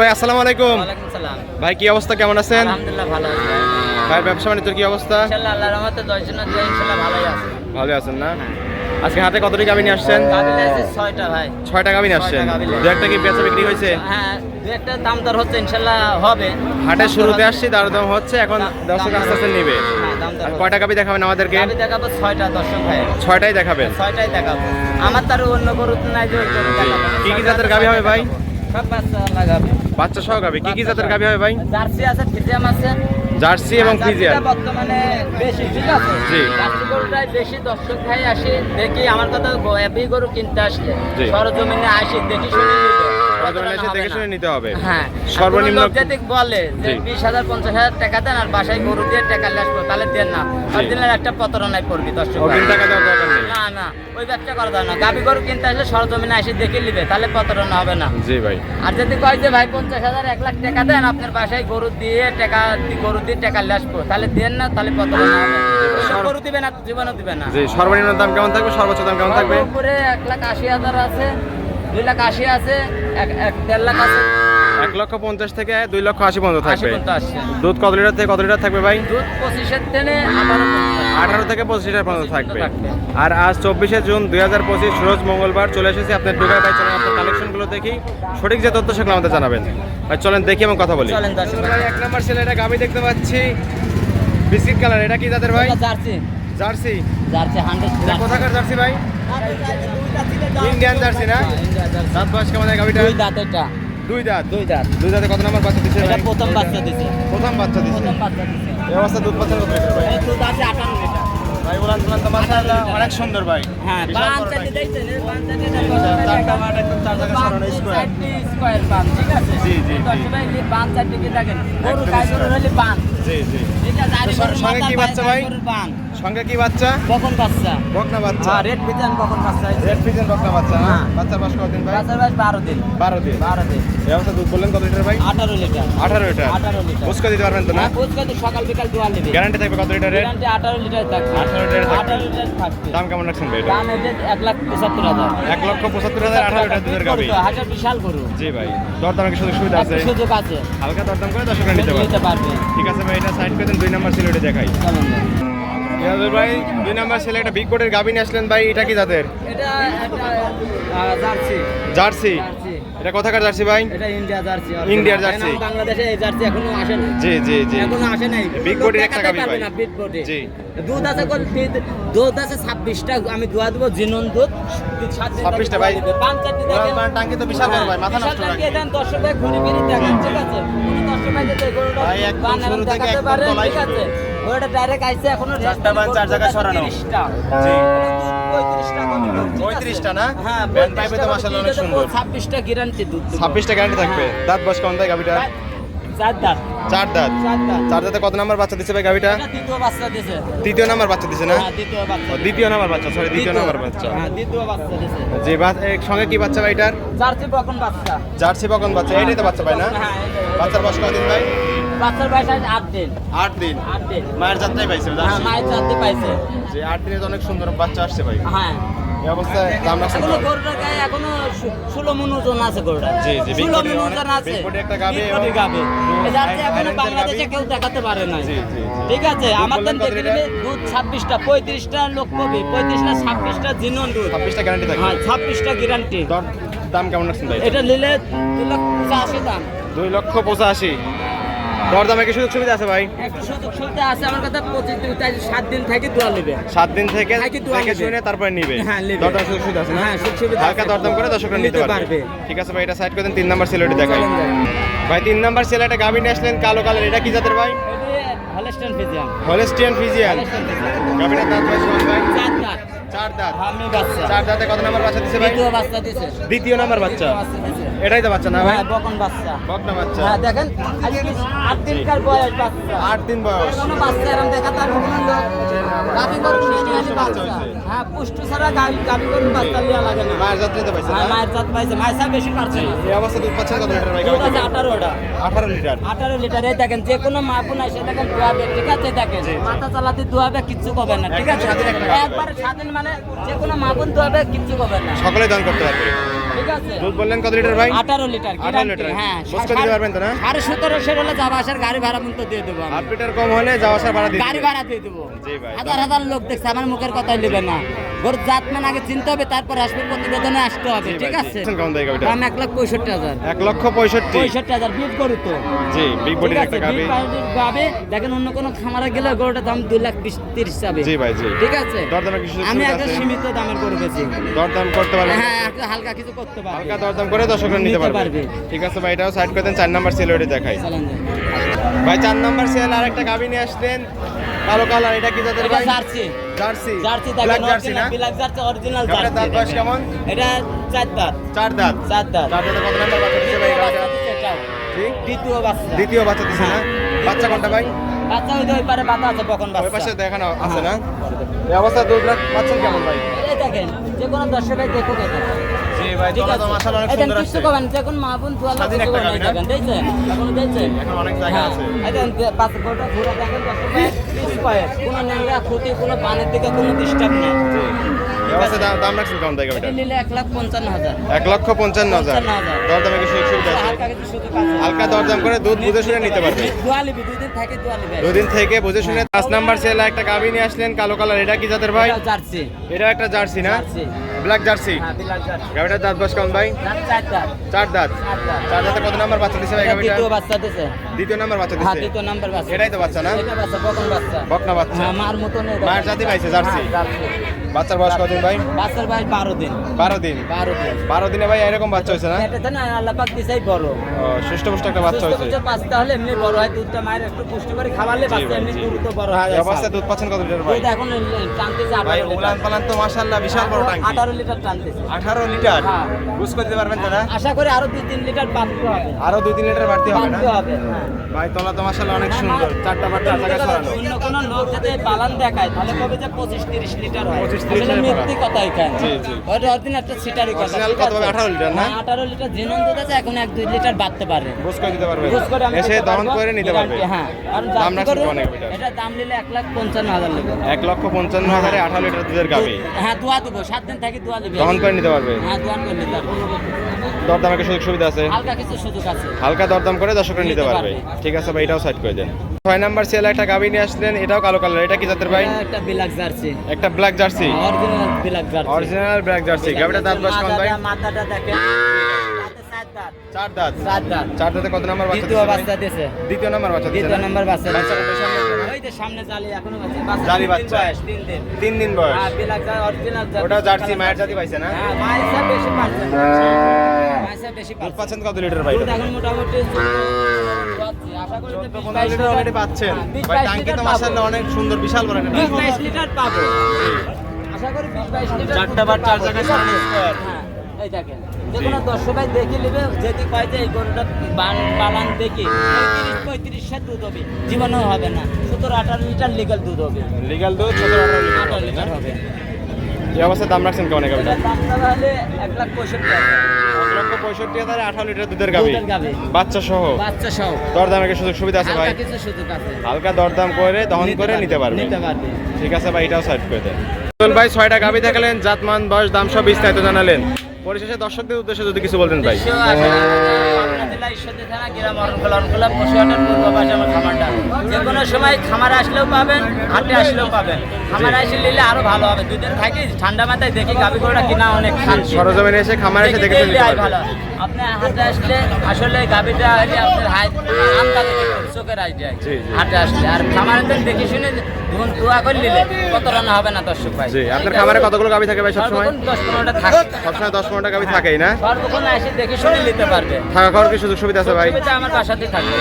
ভাই আসসালামু আলাইকুম। ভাই কি অবস্থা? কেমন আছেন? আলহামদুলিল্লাহ ভালো আছি ভাই। ব্যবসা বাণিজ্যের কি অবস্থা? ইনশাআল্লাহ আল্লাহর রহমতে দশ জনের দিয়ে ইনশাআল্লাহ ভালোই আছে। ভালো আছেন না? আজকে হাটে কতটি গাভী নিয়ে আসছেন? ছয়টা ভাই। ছয়টা গাভী নিয়ে আসছেন? দু একটা কি বেচা বিক্রি হয়েছে? হ্যাঁ দু একটা দাম দর হচ্ছে ইনশাআল্লাহ হবে। হাটের শুরুতে আসছি তার দাম হচ্ছে এখন দর্শক আস্তে আস্তে নিবে। হ্যাঁ। কয়টা গাভী দেখাবেন আমাদেরকে? আমি দেখাবো ছয়টা দর্শক ভাই। ছয়টাই দেখাবেন। ছয়টাই দেখাবো। আমার তার অন্য গরু নাই যে কি কি জাতের গাভী হবে ভাই? সব বাচ্চা লাগাবে। বাচ্চা সহ গাভী কি কি জাতের গাভী হবে ভাই? জার্সি আছে ফ্রিজিয়াম আছে। জার্সি এবং ফ্রিজিয়াম বর্তমানে বেশি ঠিক আছে? জি। জার্সি গরুটাই বেশি দর্শক ভাই আসে দেখি আমার কথা এবি গরু কিনতে আসলে। সরজমিনে আসি দেখি শুনে দেখে শুনে নিতে হবে। হ্যাঁ সর্বনিম্ন সর্বনিম্ন যদি বলে যে বিশ হাজার পঞ্চাশ হাজার টাকা দেন আর বাসায় গরু দিয়ে টাকা আসব তাহলে দেন না। আর দিনের একটা প্রতারণায় পড়বি দর্শক টাকা। দেওয়ার দরকার নেই। না না ওই ব্যবসা করা যায় না। গাবি গরু কিনতে আসলে সরজমিনে এসে দেখে নিবে তাহলে প্রতারণা হবে না। জি ভাই। আর যদি কয় যে ভাই পঞ্চাশ হাজার এক লাখ টাকা দেন আপনার বাসায় গরু দিয়ে টাকা গরু দিয়ে টাকা আসব তাহলে দেন না তাহলে প্রতারণা হবে গরু দিবে না জীবনও দিবে না। জি সর্বনিম্ন দাম কেমন থাকবে? সর্বোচ্চ দাম কেমন থাকবে? উপরে এক লাখ আশি হাজার আছে। দুই লাখ আশি আছে এক দেড় লাখ আছে। এক লক্ষ পঞ্চাশ থেকে দুই লক্ষ আশি পর্যন্ত থাকবে। দুধ কত লিটার থেকে কত লিটার থাকবে ভাই? দুধ পঁচিশের টেনে আঠারো থেকে পঁচিশ লিটার পর্যন্ত থাকবে। আর আজ চব্বিশে জুন দুই হাজার পঁচিশ রোজ মঙ্গলবার চলে এসেছি আপনার দুবাই ভাই চলেন আপনার কালেকশনগুলো দেখি। সঠিক যে তথ্য সেগুলো আমাদের জানাবেন। ভাই চলেন দেখি এবং কথা বলি। এক নম্বর ছেলেটা গাবি দেখতে পাচ্ছি। বিস্কিট কালার এটা কি তাদের ভাই? জার্সি। জার্সি। জার্সি হান্ড্রেড কোথাকার জার্সি ভাই? ইন্ডিয়ান জার্সি না? দাঁত বয়স কেমন দুই দাঁত এটা। দুই দাঁত? দুই দাঁত। দুই দাঁতে কত নম্বর বাচ্চা দিচ্ছে এটা প্রথম বাচ্চা দিছে। প্রথম বাচ্চা প্রথম দিছে। এই অবস্থা দুধ পাচ্ছেন কত লিটার ভাই? দুধ আছে আটান্ন লিটার। ভাই উলান তুলান তো মাশাআল্লাহ অনেক সুন্দর ভাই। হ্যাঁ পাঁচ বড় চারটে নাকি? দেখছেন এই পাঁচ চারটে মাঠ একদম চার জায়গায় সরানো square। স্কোয়ার পান ঠিক আছে? জি, জি, জি। ভাই পাঁচ চারটে কি দেখেন? গরু square। হলে পান জি জি। ঠিক আছে আর এই তো গরুর সঙ্গে কি বাচ্চা ভাই? সঙ্গে কি বাচ্চা? কখন বাচ্চা? বকনা বাচ্চা। হ্যাঁ রেড বিজান কখন বাচ্চা রেড ফিজেন বকনা বাচ্চা না। বাচ্চার কতদিন ভাই? বাচ্চার বয়স বারো দিন। বারো দিন। বারো দিন। এই অবস্থা দুধ বললেন কত লিটার ভাই? আঠারো লিটার। আঠারো লিটার। আঠারো লিটার। বুঝকে দিতে পারবেন তো না? হ্যাঁ, সকাল বিকাল নেবে। গ্যারান্টি থাকবে কত লিটারের? গ্যারান্টি আঠারো লিটার থাকবে। 18 লিটার থাকবে। লিটার থাকবে। দাম কেমন রাখছেন ভাই দাম লাখ পঁচাত্তর হাজার। এক লক্ষ পঁচাত্তর হাজার আঠারো লিটার দুধের গাবি হাজার বিশাল গরু। জি ভাই। দরদামে কি সুযোগ সুবিধা আছে? একটু সুযোগ আছে। হালকা দরদাম করে দর্শকরা নিতে পারবে। ঠিক আছে ভাই এটা সাইড করে দুই নাম্বার ছিল দেখাই চলেন ভাই দুই নাম্বার ছেলে একটা বিগ কোটের গাবি আসলেন ভাই এটা কি জাতের এটা একটা জার্সি জার্সি জার্সি এটা কোথাকার জার্সি ভাই এটা ইন্ডিয়া জার্সি ইন্ডিয়ার জার্সি। বাংলাদেশে এই জার্সি এখনও আসে না জি জি জি এখনও আসে নাই বিগ লোক একটা দেখাতে ভাই। Big body. জি। দুধ আছে? দুধ- ছাব্বিশটা আমি দোয়া দেবো জিনন দুধ সাত দিন 26 টা দোয়া ভাই। দিবে। পাঁচ চারটি দেখেন টাঙ্কি তো বিশাল বড় ভাই, মাথা বিশাল নষ্ট টাঙ্কি, দেন দর্শক ভাই ঘুরে ফিরে দেখেন ঠিক আছে দর্শক ভাই যদি এই গরুটা একদম শুরু থেকে একদম তলায়। ওটা ডাইরেক্ট আইছে এখনও চারটা চার জায়গায় সরানো। জি। পঁয়ত্রিশটা না? হ্যাঁ পাইপে তো মাশাআল্লাহ অনেক সুন্দর। ছাব্বিশটা গ্যারান্টি দুধ ছাব্বিশটা গ্যারান্টি থাকবে। দাঁত বস কেমন তাই গাবিটা চার দাঁত। চার দাঁত। চার দাঁত। কত নাম্বার বাচ্চা দিচ্ছে ভাই গাড়িটা? দ্বিতীয় বাচ্চা দিছে। তৃতীয় নাম্বার বাচ্চা দিছে না? হ্যাঁ, দ্বিতীয় বাচ্চা দ্বিতীয় নাম্বার বাচ্চা সরি দ্বিতীয় নাম্বার বাচ্চা। হ্যাঁ দ্বিতীয় বাচ্চা দিছে। জি বাচ- সঙ্গে কি বাচ্চা ভাইটার জার্সি বকন বাচ্চা। জার্সি বকন বাচ্চা এইটাই তো বাচ্চা ভাই না? হ্যাঁ। বাচ্চার বয়স কতদিন ভাই? বাচ্চার বয়স আট দিন। আট দিন? আট দিন। মায়ের পাইছে মায়ের পাইছে। যে আট দিনে তো অনেক সুন্দর বাচ্চা আসছে ভাই। হ্যাঁ। বাংলাদেশে কেউ দেখাতে পারে না। ঠিক আছে দেখে দুধ ছাব্বিশটা পঁয়ত্রিশটা লোক কবি? পঁয়ত্রিশটা ছাব্বিশটা জিনন দুধ। ছাব্বিশটা গ্যারান্টি হ্যাঁ ছাব্বিশটা গ্যারান্টি দাম কেমন এটা নিলে দুই লাখ পঁচাশি দাম। দুই লক্ষ পঁচাশি। দর দামে কি সুযোগ সুবিধা আছে ভাই? একটু সুযোগ সুবিধা আছে আমার কথা পঁচিশ দিন তাই সাত দিন থেকে দোয়া নেবে। সাত দিন থেকে থাকি। শুনে তারপরে নিবে। হ্যাঁ। দরদাম সুযোগ সুবিধা আছে হ্যাঁ, সুযোগ সুবিধা হালকা দরদাম করে দর্শকরা নিতে নিতে পারবে। ঠিক আছে ভাই এটা সাইড করে দেন তিন নাম্বার সিলেটে দেখাই। ভাই তিন নাম্বার সিলেটে গাভী নিয়ে আসলেন কালো কালার এটা কি জাতের ভাই? Holstein Friesian. দাঁত ভাই চার দাঁত। চার দাঁত। চার দাঁতে কত নাম্বার বাচ্চা দিছে ভাই? দ্বিতীয় বাচ্চা দিছে। দ্বিতীয় নাম্বার বাচ্চা। এটাই তো বাচ্চা না ভাই? হ্যাঁ বকন বাচ্চা। বকনা বাচ্চা। হ্যাঁ দেখেন আজকে আট দিনকার বয়স বাচ্চা? আট দিন বয়স। কোনো বাচ্চা এরকম দেখা তার কোনো লোক গাভী গরু নিয়ে আসে বাচ্চা। হ্যাঁ পুষ্টি ছাড়া গাভী গাভী গরু বাচ্চা লিয়া লাগে না। মায়ের পাইছে হ্যাঁ না? মায়ের জাত পাইছে। মায়ের সাহেব বেশি পারছে না। এই অবস্থা দুধ পাচ্ছেন কত লিটার ভাই? আছে থেকে? লিটার। আঠারো লিটার এই দেখেন যে কোনো মা বোন এসে দেখেন ধোয়াবে ঠিক আছে? দেখেন মাথা চালাতে ধোয়াবে কিচ্ছু করবে না ঠিক আছে। একবারে স্বাধীন মানে যে কোনো মা বোন কিচ্ছু করবে না। সকলে দান করতে পারবে। ঠিক আছে? দুধ বললেন কত লিটার ভাই? আঠারো লিটার আঠারো guarantee, লিটার হ্যাঁ বুঝতে দিতে পারবেন তো না হলে যাওয়া আসার গাড়ি ভাড়া মন্ত দিয়ে দেবো আমি। লিটার কম হলে যাওয়া আসার ভাড়া দিয়ে গাড়ি ভাড়া দিয়ে দেব জি ভাই। হাজার হাজার লোক দেখছে আমার মুখের কথাই নেবে না গরুর জাত মানে আগে চিনতে হবে তারপর আসবে প্রতিবেদনে আসতে হবে ঠিক আছে? দাম এক লাখ পঁয়ষট্টি হাজার। এক লক্ষ পঁয়ষট্টি। পঁয়ষট্টি হাজার বিট গরু তো। জি বিগ বডির একটা গাবি। big body গাবে, দেখেন অন্য কোনো খামারে গেলে গরুটার দাম দুই লাখ বিশ তিরিশ যাবে। জি ভাই জি। ঠিক আছে? দরদামে কিছু আমি একটা সীমিত দামের গরু বেশি দরদাম করতে পারবেন? হ্যাঁ একটা হালকা কিছু করতে পারবে। হালকা দরদাম করে দর্শকরা নিতে নিতে পারবে। পারবে। ঠিক আছে ভাই এটাও সাইড করে দেন চার নাম্বার সেল ওইটা দেখাই। ভাই চার নাম্বার সেল আর একটা গাবি নিয়ে আসলেন। কালো কালার এটা কি এটা ভাই? Jersey. Jersey. Jersey black jersey না? Black jersey original jersey. দাঁত বয়স কেমন? এটা চার দাঁত। চার দাঁত। চার দাঁত। চার দাঁতে কত নাম্বার বাচ্চা দিচ্ছে ভাই? দ্বিতীয়? বাচ্চা দিছে? দ্বিতীয় বাচ্চা। বাচ্চা দিচ্ছে না? বাচ্চা কোনটা ভাই? বাচ্চা ওই পারে বাতা আছে বকন ওই পাশে দেখানো আছে না? এই অবস্থা দুধ লাখ পাচ্ছেন কেমন ভাই? এই দেখেন যে কোনো দর্শকের দেখুক এটা। ভাই তো মাশাআল্লাহ অনেক সুন্দর আছে। একটা কবেন গাভী না? এখন দেখছেন এখন অনেক জায়গা হ্যাঁ, আছে। এই পাঁচ গোটা ঘুরে দেখেন দর্শকের পিস কোনো নোংরা ক্ষতি কোনো পানের দিকে কোনো ডিস্টার্ব নেই। জি। দাম- দাম রাখছেন কেমন দেয় গাবিটা নিলে এক লাখ পঞ্চান্ন হাজার। এক লক্ষ পঞ্চান্ন হাজার। পঞ্চান্ন হাজার। কিছু সুবিধা আছে? হালকা দরদাম করে দুধ বুঝে শুনে নিতে পারবে। দুই দিন থাকে দুদিন থেকে বুঝে শুনে পাঁচ নাম্বার সেল একটা গাবি নিয়ে আসলেন কালো কালার। এটা কি জাতের ভাই? জার্সি। এটা একটা জার্সি না? জার্সি। Black jersey? হ্যাঁ গাবিটার দাঁত বস কেমন ভাই? চার দাঁত। চার দাঁত? কত নাম্বার বাচ্চা দিছে ভাই গাবিটা দ্বিতীয় বাচ্চা দিছে। দ্বিতীয় নাম্বার বাচ্চা হ্যাঁ দিছে? দ্বিতীয় নাম্বার বাচ্চা। এটাই তো বাচ্চা না? এটা বাচ্চা বকন বাচ্চা। বকনা বাচ্চা। মার মতো নেই মায়ের জাতি পাইছে জার্সি? হ্যাঁ, জার্সি। বাচ্চার বয়স কতদিন ভাই? বাচ্চার বয়স বারো দিন। বারো দিন। বারো দিন। বারো দিনে ভাই এরকম বাচ্চা হয়েছে না? এটা না আল্লাহ পাক দিছেই বড়। সুষ্ঠ পুষ্ট একটা বাচ্চা সুস্থ হয়েছে। পুষ্ট বাচ্চা হলে এমনি বড় হয় দুধটা মায়ের একটু পুষ্টি করে খাওয়ালে বাচ্চা এমনি দ্রুত বড় হয়। এই অবস্থায় দুধ পাচ্ছেন কত লিটার ভাই? এখন টানতেছে ভাই আঠারো উলান পালান তো মাশাআল্লাহ বিশাল বড় টাঙ্কি। আঠারো লিটার টানতেছে। আঠারো লিটার? হ্যাঁ। বুঝ করে দিতে পারবেন দাদা? আশা করি আরও দুই তিন লিটার বাঁধতে হবে। আরও দুই তিন লিটার বাড়তি হবে না? হ্যাঁ। ভাই তলা তো মাশাআল্লাহ অনেক সুন্দর। চারটা বাচ্চা জায়গায় ছড়ানো অন্য কোনো লোক যদি পালান দেখায় তাহলে কবে যে পঁচিশ তিরিশ লিটার হয়। 25, 30 আসলে লিটার মিথ্যি। অরিজিনাল একটা কথা কত? 18 না? হ্যাঁ, 18 লিটার জিনন দুধ আছে এখন এক দুই লিটার বাড়তে পারে। বুঝ করে দিতে পারবে। বুঝ করে এসে দহন করে নিতে পারবে। হ্যাঁ আর দাম জার্সি অনেক লিটার। এটা দাম নিলে এক লাখ পঞ্চান্ন হাজার নেবে এক লক্ষ পঞ্চান্ন হাজারে আঠারো লিটার দুধের গাবি হ্যাঁ দোয়া দেবো সাত দিন থাকি দোয়া দেবে। দহন করে নিতে পারবে। হ্যাঁ করে নিতে পারবে। দরদাম একটা সুযোগ সুবিধা আছে। হালকা কিছু সুযোগ আছে। হালকা দরদাম করে দর্শকরা নিতে পারবে। ঠিক আছে ভাই এটাও সাইড করে দেন। ছয় নাম্বার সেল একটা গাবি নিয়ে আসলেন এটাও কালো কালার এটা কি জাতের ভাই? একটা ব্ল্যাক জার্সি। একটা black jersey. Original black jersey. Original black jersey. গাবিটা দাঁত বাস কোন ভাই? মাথাটা- দেখেন। চার দাঁত। চার দাঁত? চার দাঁতে। কত নাম্বার বাচ্চা দ্বিতীয় বাচ্চা দিয়েছে দ্বিতীয় নাম্বার বাচ্চা দ্বিতীয়? নাম্বার বাচ্চা বাচ্চা দিয়েছে। কত সামনে আছে না? ওই যে সামনে জালি এখনও আছে বাচ্চা জালি বাচ্চা। তিন দিন। তিন দিন বয়স। হ্যাঁ বিলাক জার অরিজিনাল ওটা জার্সি মায়ের জাতি পাইছে না? হ্যাঁ মায়ের চেয়ে বেশি পাচ্ছে। মায়ের চেয়ে বেশি দুধ পাচ্ছেন কত লিটার ভাই? দুধ এখন মোটামুটি আশা করি তো চোদ্দ 20 পনেরো লিটার অলরেডি পাচ্ছেন। হ্যাঁ, 20 ভাই 22 তো পাবো। অনেক সুন্দর বিশাল বড় একটা 20 লিটার পাবো। আশা করি 20 22 লিটার চারটা বার চার জায়গায় স্কোয়ার। এই দেখেন যে কোনো দর্শক ভাই দেখে নেবে যদি কয় যে এই গরুটা দেখি। পঁয়ত্রিশ দুধ হবে জীবনেও হবে না। সতেরো আঠারো লিটার লিগাল দুধ হবে। লিগাল দুধ সতেরো আঠারো লিটার হবে এই অবস্থায় দাম রাখছেন কেমন গাবিটা এক লাখ পঁয়ষট্টি এক লক্ষ পঁয়ষট্টি হাজারে আঠারো লিটার দুধের গাবি। বাচ্চা সহ? বাচ্চা সহ। দরদামের কি সুযোগ সুবিধা আছে ভাই? হালকা দরদাম করে দহন করে নিতে পারবে। ঠিক আছে ভাই এটাও সাইড করে দেন। ভাই ছয়টা গাবি দেখালেন জাতমান বয়স দাম সব বিস্তারিত জানালেন। পরিশেষে দর্শকদের উদ্দেশ্যে যদি কিছু বলতেন ভাই। জেলা ঈশ্বরদী থানা গ্রাম অরণখোলা অরণখোলা পশুহাটের পূর্ব আমার খামারটা। যে কোনো সময় খামারে আসলেও পাবেন হাটে আসলেও পাবেন। খামারে আসলে নিলে আরও ভালো হবে। দুদিন থাকি ঠান্ডা মাথায় দেখি গাভি গরুটা কিনা অনেক সরজমিনে এসে খামারে এসে দেখে ভালো। হাটে আসলে আসলে গাভিটা হলে আপনার হাই আমদানি চোখের আইডিয়ায় জি, জি। হাটে আসলে। আর খামারে তো দেখে শুনে ধুন দোয়া করে নিলে কত রান্না হবে না দর্শক ভাই? আপনার খামারে কতগুলো গাবি থাকে ভাই সবসময়? দশ পনেরোটা থাকে। সবসময় দশ পনেরোটা থাকেই না? সর্বক্ষণ এসে দেখে শুনে নিতে পারবে। থাকা খাওয়ার কি সুযোগ সুবিধা আছে ভাই? সুবিধা আমার বাসাতেই থাকবে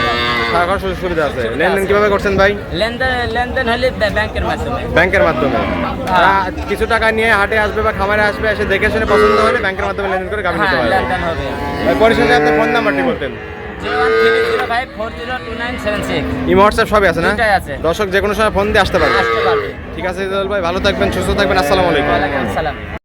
থাকা খাওয়ার সুযোগ সুবিধা আছে? লেনদেন কীভাবে করছেন ভাই? লেনদেন লেনদেন হলে ব্যাংকের মাধ্যমে। ব্যাংকের মাধ্যমে। তারা কিছু টাকা নিয়ে হাটে আসবে বা খামারে আসবে এসে দেখে শুনে পছন্দ হলে ব্যাংকের মাধ্যমে লেনদেন করে গাবি নিতে হ্যাঁ পারবে। লেনদেন হবে। ভাই, পরিশেষে আপনার ফোন নাম্বারটি বলতেন। সবই আছে না? দর্শক যে কোনো সময় ফোন দিয়ে আসতে পারবে। ঠিক আছে ভাই ভালো থাকবেন সুস্থ থাকবেন আসসালামু আলাইকুম। ওয়ালাইকুম আসসালাম।